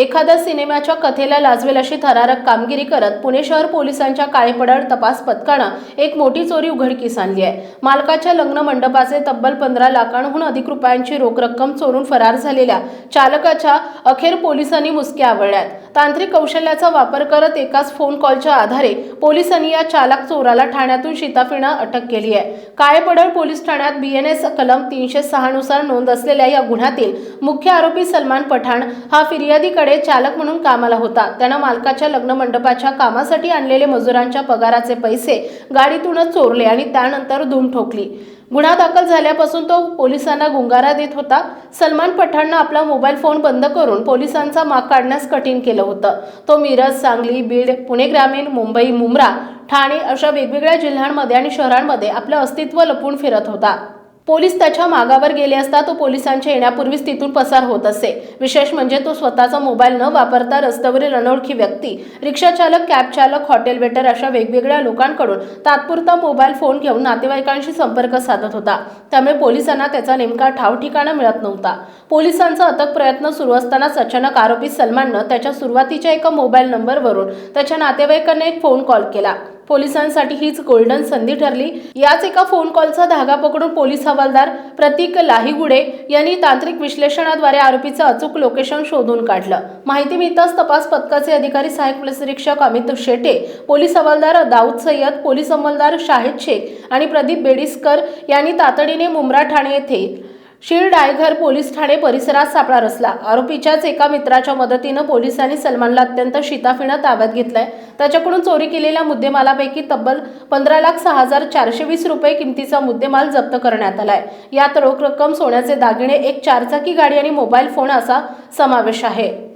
एखाद्या सिनेमाच्या कथेला लाजवेल अशी थरारक कामगिरी करत पुणे शहर पोलिसांच्या काळेपडळ तपास पथकानं एक मोठी चोरी उघडकीस आणली आहे. मालकाच्या लग्न मंडपाचे तब्बल पंधरा लाखांहून अधिक रुपयांची रोख रक्कम चोरून फरार झालेल्या चालकाच्या अखेर पोलिसांनी मुसक्या आवळल्यात. तांत्रिक कौशल्याचा वापर करत एकाच फोन कॉलच्या आधारे पोलिसांनी या चालक चोराला ठाण्यातून शिताफीनं अटक केली आहे. काळेपडळ पोलीस ठाण्यात बीएनएस कलम तीनशे सहा नुसार नोंद असलेल्या या गुन्ह्यातील मुख्य आरोपी सलमान पठाण हा फिर्यादीकडे चालक म्हणून कामाला होता. त्यानं मालकाच्या लग्न मंडपाच्या कामासाठी आणलेले मजुरांच्या पगाराचे पैसे गाडीतूनच चोरले आणि त्यानंतर धूम ठोकली. गुन्हा दाखल झाल्यापासून तो पोलिसांना गुंगारा देत होता. सलमान पठाणनं आपला मोबाईल फोन बंद करून पोलिसांचा माग काढण्यास कठीण केलं होतं. तो मिरज सांगली बीड पुणे ग्रामीण मुंबई मुंब्रा ठाणे अशा वेगवेगळ्या जिल्ह्यांमध्ये आणि शहरांमध्ये आपलं अस्तित्व लपून फिरत होता. पोलीस त्याच्या मागावर गेले असता तो पोलिसांच्या येण्यापूर्वीच तिथून पसार होत असे. विशेष म्हणजे तो स्वतःचा मोबाईल न वापरता रस्त्यावरील अनोळखी व्यक्ती रिक्षाचालक कॅब चालक हॉटेल वेटर अशा वेगवेगळ्या लोकांकडून तात्पुरता मोबाईल फोन घेऊन नातेवाईकांशी संपर्क साधत होता. त्यामुळे पोलिसांना त्याचा नेमका ठाव ठिकाणा मिळत नव्हता. पोलिसांचा अथक प्रयत्न सुरू असतानाच अचानक आरोपी सलमाननं त्याच्या सुरुवातीच्या एका मोबाईल नंबरवरून त्याच्या नातेवाईकांना एक फोन कॉल केला. पोलिसांसाठी हीच गोल्डन संधी ठरली. याच एका फोन कॉलचा धागा पकडून पोलीस हवालदार प्रतीक लाहीगुडे यांनी तांत्रिक विश्लेषणाद्वारे आरोपीचं अचूक लोकेशन शोधून काढलं. माहिती मिळताच तपास पथकाचे अधिकारी सहाय्यक पोलीस निरीक्षक अमित शेटे पोलीस हवालदार दाऊद सय्यद पोलीस अंमलदार शाहिद शेख आणि प्रदीप बेडिसकर यांनी तातडीने मुंब्रा ठाणे येथे शीर डायघर पोलीस ठाणे परिसरात सापळा रचला. आरोपीच्याच एका मित्राच्या मदतीनं पोलिसांनी सलमानला अत्यंत शिताफीनं ताब्यात घेतलंय. त्याच्याकडून चोरी केलेल्या मुद्देमालापैकी तब्बल पंधरा लाख सहा हजार चारशे वीस रुपये किमतीचा मुद्देमाल जप्त करण्यात आलाय. यात रोख रक्कम सोन्याचे दागिने एक चारचाकी गाडी आणि मोबाईल फोन असा समावेश आहे.